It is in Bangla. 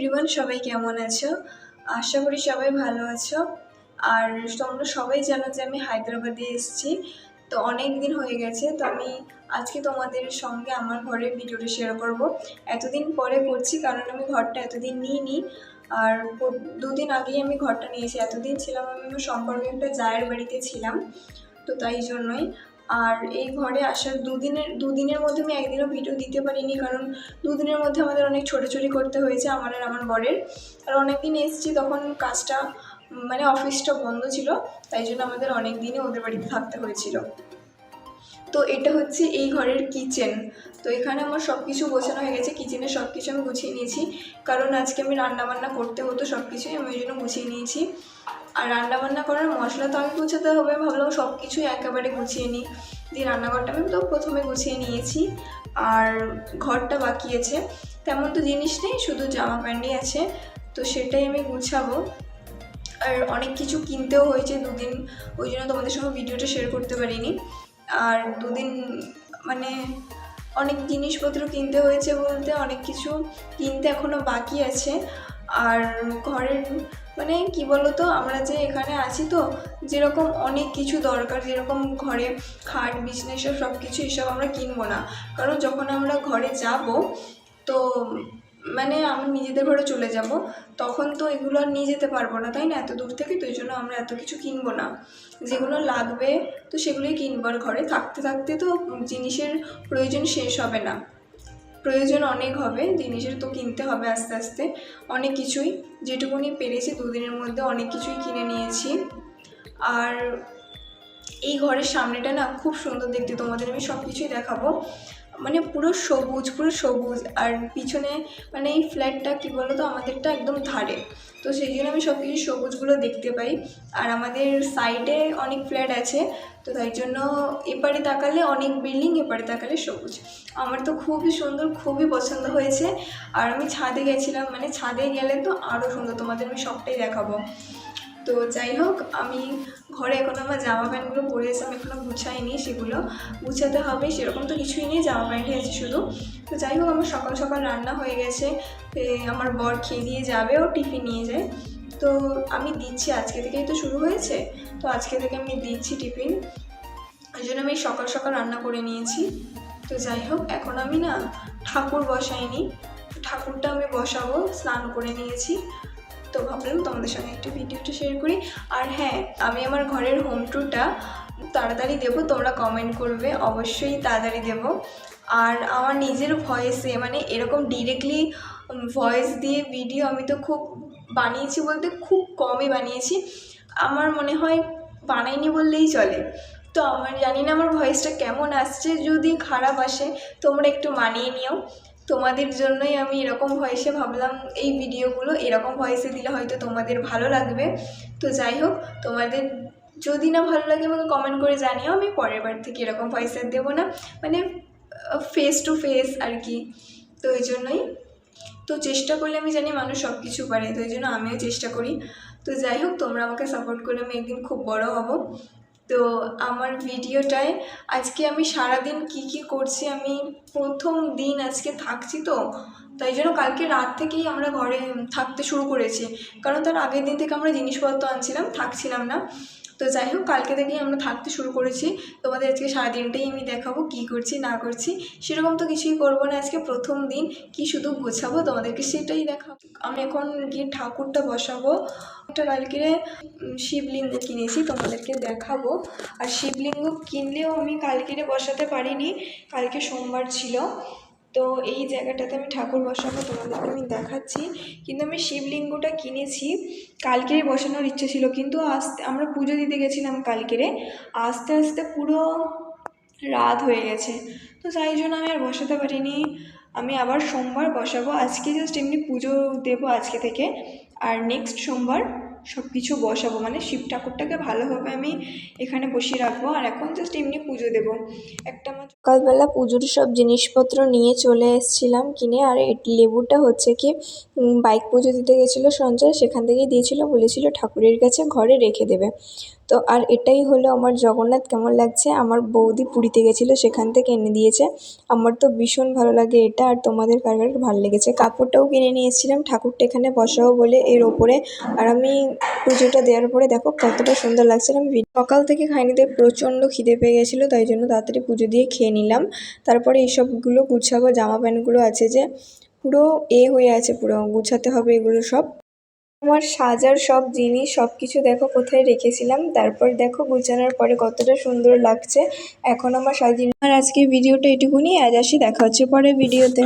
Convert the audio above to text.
এভরিওয়ান সবাই কেমন আছো? আশা করি সবাই ভালো আছো। আর তোমরা সবাই জানো যে আমি হায়দ্রাবাদে এসেছি। তো অনেক দিন হয়ে গেছে, তো আমি আজকে তোমাদের সঙ্গে আমার ঘরের ভিডিওটা শেয়ার করব। এতদিন পরে করছি, কারণ আমি ঘরটা এতদিন নিইনি। আর দুদিন আগেই আমি ঘরটা নিয়েছি। এতদিন ছিলাম আমি আমার সম্পর্কে একটা জায়ের বাড়িতে ছিলাম। তো তাই জন্যই। আর এই ঘরে আসার দুদিনের দুদিনের মধ্যে আমি একদিনও ভিডিও দিতে পারিনি, কারণ দুদিনের মধ্যে আমাদের অনেক ছোটাছুটি করতে হয়েছে আমার আর আমার বরের। আর অনেক দিন এসেছি, তখন কাজটা মানে অফিসটা বন্ধ ছিল, তাই জন্য আমাদের অনেক দিনই ওদের বাড়িতে থাকতে হয়েছিল। তো এটা হচ্ছে এই ঘরের কিচেন। তো এখানে আমার সব কিছু গোছানো হয়ে গেছে, কিচেনে সব কিছু আমি গুছিয়ে নিয়েছি। কারণ আজকে আমি রান্না বান্না করতে হতো সব কিছুই আমি ওই জন্য গুছিয়ে নিয়েছি। আর রান্না বান্না করার মশলা তো আমি গুছাতে হবে, ভাবলাম সব কিছুই একেবারে গুছিয়ে নিই। দিয়ে রান্নাঘরটা আমি তো প্রথমে গুছিয়ে নিয়েছি। আর ঘরটা বাকি আছে। তেমন তো জিনিস নেই, শুধু জামা প্যান্টই আছে। তো সেটাই আমি গুছাবো। আর অনেক কিছু কিনতেও হয়েছে দুদিন, ওই জন্য তোমাদের সঙ্গে ভিডিওটা শেয়ার করতে পারিনি। আর দুদিন মানে অনেক জিনিসপত্র কিনতে হয়েছে বলতে, অনেক কিছু কিনতে এখনও বাকি আছে। আর ঘরের মানে কি বলতো, আমরা যে এখানে আছি তো, যেরকম অনেক কিছু দরকার, যেরকম ঘরে খাট বিছনা এসব সব কিছু এসব আমরা কিনবো না। কারণ যখন আমরা ঘরে যাব, তো মানে আমরা নিজেদের ঘরে চলে যাব, তখন তো এগুলো আর নিয়ে যেতে পারব না, তাই না? এত দূর থেকে তো জন্য আমরা এত কিছু কিনবো না। যেগুলো লাগবে, তো সেগুলোই কিনবো। আর ঘরে থাকতে থাকতে তো জিনিসের প্রয়োজন শেষ হবে না। প্রয়োজন অনেক হবে, জিনিসের তো কিনতে হবে আস্তে আস্তে। অনেক কিছুই, যেটুকুনি পেরেছি দুদিনের মধ্যে অনেক কিছুই কিনে নিয়েছি। আর এই ঘরের সামনেটা না খুব সুন্দর দেখতে, তোমাদের আমি সব কিছুই দেখাবো। মানে পুরো সবুজ পুরো সবুজ। আর পিছনে মানে এই ফ্ল্যাটটা কী বলো তো আমাদেরটা একদম ধারে। তো সেই জন্য আমি সব কিছু সবুজগুলো দেখতে পাই। আর আমাদের সাইডে অনেক ফ্ল্যাট আছে, তো তাই জন্য এপারে তাকালে অনেক বিল্ডিং এপারে তাকালে সবুজ। আমার তো খুবই সুন্দর, খুবই পছন্দ হয়েছে। আর আমি ছাদে গেছিলাম মানে ছাদে গেলে তো আরও সুন্দর। তোমাদের আমি সবটাই দেখাবো। তো যাই হোক, আমি ঘরে এখন আমার জামা প্যান্টগুলো পরে এসে আমি এখনও গুছাইনি সেগুলো। গুছাতে হবে, সেরকম তো কিছুই নেই, জামা প্যান্টই আছে শুধু। তো যাই হোক, আমার সকাল সকাল রান্না হয়ে গেছে। আমার বর খেয়ে দিয়ে যাবে, ও টিফিন নিয়ে যায়। তো আমি দিচ্ছি, আজকে থেকেই তো শুরু হয়েছে। তো আজকে থেকে আমি দিচ্ছি টিফিন। ওই জন্য আমি সকাল সকাল রান্না করে নিয়েছি। তো যাই হোক, এখন আমি না ঠাকুর বসাইনি। ঠাকুরটা আমি বসাবো, স্নান করে নিয়েছি। তো ভাবলাম তোমাদের সঙ্গে একটু ভিডিওটা শেয়ার করি। আর হ্যাঁ আমি আমার ঘরের হোম ট্যুরটা তাড়াতাড়ি দেবো, তোমরা কমেন্ট করবে, অবশ্যই তাড়াতাড়ি দেবো। আর আমার নিজের ভয়েসে মানে এরকম ডিরেক্টলি ভয়েস দিয়ে ভিডিও আমি তো খুব বানিয়েছি বলতে খুব কমই বানিয়েছি। আমার মনে হয় বানাইনি বললেই চলে। তো আমার জানি না আমার ভয়েসটা কেমন আসছে, যদি খারাপ আসে, তোমরা একটু মানিয়ে নিও। তোমাদের জন্যই আমি এরকম ভয়েসে ভাবলাম, এই ভিডিওগুলো এরকম ভয়েসে দিলে হয়তো তোমাদের ভালো লাগবে। তো যাই হোক, তোমাদের যদি না ভালো লাগে আমাকে কমেন্ট করে জানিও, আমি পরের বার থেকে এরকম ভয়েসে দেবো না। মানে ফেস টু ফেস আর কি। তো ওই জন্যই। তো চেষ্টা করলে আমি জানি মানুষ সব কিছু পারে, তো ওই জন্য আমিও চেষ্টা করি। তো যাই হোক, তোমরা আমাকে সাপোর্ট করলে আমি একদিন খুব বড় হব। তো আমার ভিডিওটায় আজকে আমি সারাদিন কি কি করছি, আমি প্রথম দিন আজকে থাকছি তো, তাই জন্য কালকে রাত থেকেই আমরা ঘরে থাকতে শুরু করেছি। কারণ তার আগের দিন থেকে আমরা জিনিসপত্র আনছিলাম, থাকছিলাম না। তো যাই হোক, কালকে থেকেই আমরা থাকতে শুরু করেছি। তোমাদের আজকে সারাদিনটাই আমি দেখাবো, কি করছি, না করছি। সেরকম তো কিছুই করব না আজকে, প্রথম দিন। কি শুধু গোছাবো, তোমাদেরকে সেটাই দেখাবো। আমি এখন গিয়ে ঠাকুরটা বসাবো। একটা কালকে শিবলিঙ্গ কিনেছি, তোমাদেরকে দেখাবো। আর শিবলিঙ্গ কিনলেও আমি কালকেরে বসাতে পারিনি। কালকে সোমবার ছিল। তো এই জায়গাটাতে আমি ঠাকুর বসাবো তোমাদেরকে আমি দেখাচ্ছি। কিন্তু আমি শিবলিঙ্গটা কিনেছি। কালকেরই বসানোর ইচ্ছে ছিল, কিন্তু আস্তে আমরা পুজো দিতে গেছিলাম কালকেরে। আস্তে আস্তে পুরো রাত হয়ে গেছে। তো তাই জন্য আমি আর বসাতে পারিনি। আমি আবার সোমবার বসাবো। আজকে জাস্ট এমনি পুজো দেবো আজকে থেকে। আর নেক্সট সোমবার সব কিছু বসাবো মানে শিব ঠাকুরটাকে ভালোভাবে আমি এখানে বসিয়ে রাখব। আর এখন জাস্ট এমনি পুজো দেবো। একটা আমার সকালবেলা পুজোর সব জিনিসপত্র নিয়ে চলে এসেছিলাম কিনে। আর লেবুটা হচ্ছে কি বাইক পুজো দিতে গেছিল সঞ্জয়, সেখান থেকেই দিয়েছিল, বলেছিল ঠাকুরের কাছে ঘরে রেখে দেবে। তো আর এটাই হলো আমার জগন্নাথ কেমন লাগছে? আমার বৌদি পুরীতে গেছিল, সেখান থেকে এনে দিয়েছে। আমার তো ভীষণ ভালো লাগে এটা, আর তোমাদের কার কার ভালো লেগেছে? কাপড়টাও কিনে নিয়ে এসেছিলাম, ঠাকুরটা এখানে বসাবো বলে এর ওপরে। আর আমি পুজোটা দেওয়ার পরে দেখো কতটা সুন্দর লাগছিল আমি সকাল থেকে খাইনি তাই প্রচণ্ড খিদে পেয়ে গেছিল, তাই জন্য তাড়াতাড়ি পুজো দিয়ে খেয়ে নিলাম। তারপরে এইসবগুলো গুছাবো জামা প্যান্টগুলো আছে যে, পুরো এ হয়ে আছে পুরো, গুছাতে হবে এগুলো সব। আমার সাজার সব জিনিস সব কিছু দেখো কোথায় রেখেছিলাম। তারপর দেখো গুছানোর পরে কতটা সুন্দর লাগছে। এখন আমার সাজিয়ে আর আজকে ভিডিওটা এটুকুনি, আজ আসি, দেখা হচ্ছে পরে ভিডিওতে।